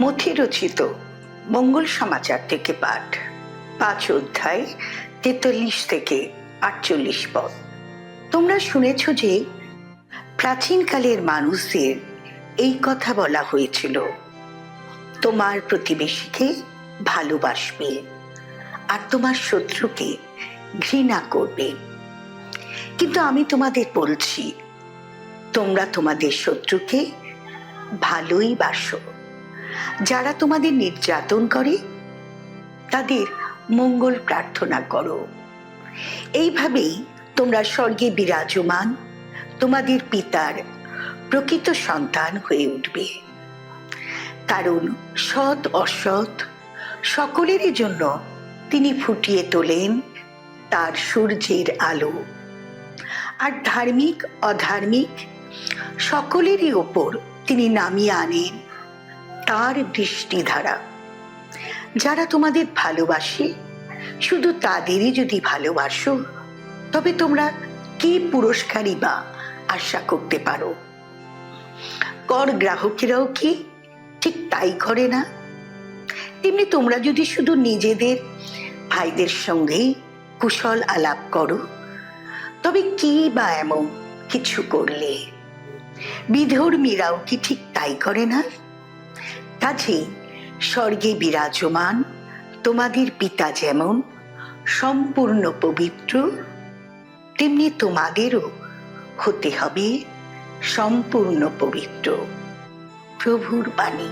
মথি রচিত মঙ্গল সমাচার থেকে পাঠ। পাঁচ অধ্যায়, তেতাল্লিশ থেকে আটচল্লিশ পদ। তোমরা শুনেছ যে প্রাচীনকালের মানুষদের এই কথা বলা হয়েছিল, তোমার প্রতিবেশীকে ভালোবাসবে আর তোমার শত্রুকে ঘৃণা করবে। কিন্তু আমি তোমাদের বলছি, তোমরা তোমাদের শত্রুকে ভালোই বাসো। যারা তোমাদের নির্যাতন করে, তাদের মঙ্গল প্রার্থনা করো। এইভাবেই তোমরা স্বর্গে বিরাজমান তোমাদের পিতার প্রকৃত সন্তান হয়ে উঠবে। কারণ সৎ অসৎ সকলেরই জন্য তিনি ফুটিয়ে তোলেন তার সূর্যের আলো। আর ধার্মিক, অধার্মিক সকলেরই ওপর তিনি নামিয়ে আনেন। তার বৃষ্টিধারা যারা তোমাদের ভালোবাসে, শুধু তাদেরই যদি ভালোবাসো, তবে তোমরা কি পুরস্কারই বা আশা করতে পারো? কর গ্রাহকেরাও কি ঠিক তাই করে না? তেমনি তোমরা যদি শুধু নিজেদের ভাইদের সঙ্গেই কুশল আলাপ করো, তবে কি বা এমন কিছু করলে? বিধর্মীরাও কি ঠিক তাই করে না? কাজেই স্বর্গে বিরাজমান তোমাদের পিতা যেমন সম্পূর্ণ পবিত্র, তেমনি তোমাদেরও হতে হবে সম্পূর্ণ পবিত্র প্রভুর বাণী।